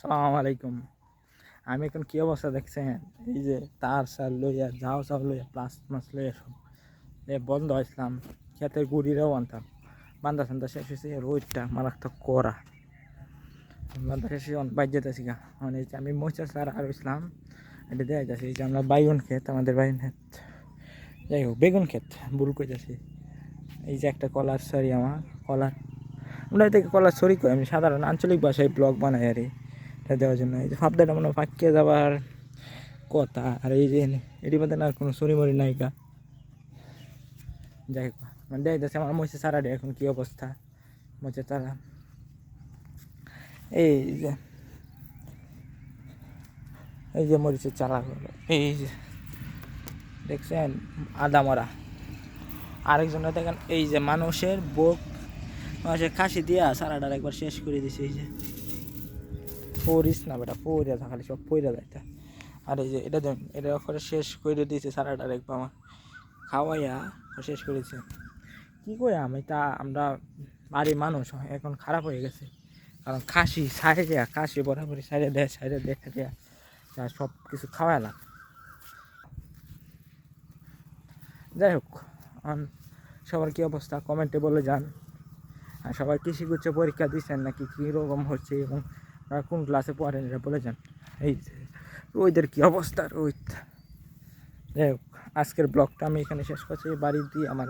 সালাম আলাইকুম। আমি এখন কী অবস্থা দেখছেন? এই যে তার সার লইয়া যাও চাও লইয়া, প্লাস মাছ লইয়া সব এ বন্ধ হয়েছিলাম। খেতের গুড়িরাও আনতাম। বান্দা সান্দা শেষ হয়েছে, রোদটা মারাত্মক করা বান্দা শেষ বাইর যেতেছি গা। মানে আমি মহিষা স্যার আর ইসলাম এটা দেওয়া যাচ্ছে যে আমরা বাইগুন ক্ষেত, আমাদের বাইগুন ক্ষেত। যাই হোক, বেগুন ক্ষেত, ভুল কইতেছি। এই যে একটা কলার সারি আমার, কলার আমরা থেকে কলার সরি করি আমি সাধারণ আঞ্চলিক ভাষায় ব্লগ বানাই আর দেওয়ার জন্য। এই যে ভাবদাটা মনে পাকিয়ে যাবার কথা। আর এই যে এটির মধ্যে না কোনো সরিমরি নায়িকা যাই মানে দেখ যাচ্ছে আমার মহিষে সারাডে এখন কী অবস্থা? মহিষে তারা এই যে এই যে মরিচের চারা এই যে, দেখছেন, আদা মরা। আরেকজনে দেখেন, এই যে মানুষের বুক, মানুষের খাসি দিয়া সারাটার একবার শেষ করে দিছে, এই যে। পরিস না বেটা পইরা থাকা খালি সব পইরা যাইতা আর এই যে এটা এটা করে শেষ করে দিয়েছে সারাটা একবার আমার খাওয়াইয়া শেষ করেছে কী করে আমি? তা আমরা বাড়ির মানুষ, এখন খারাপ হয়ে গেছে। কারণ খাসি সাইডে খাসি বরাবরই সাইডে দেয় সাইডে দেখে দেয়া। যা সব কিছু খাওয়ালাম যাই হোক সবার কী অবস্থা? কমেন্টে বলে যান। আর সবাই কৃষি গুচ্ছ পরীক্ষা দিচ্ছেন নাকি? কীরকম হচ্ছে এবং কোন ক্লাসে পড়েন এটা বলেছেন এই রোদের কী অবস্থা রোহিত? যাই হোক, আজকের ব্লগটা আমি এখানে শেষ করছি। বাড়ি দিয়ে আমার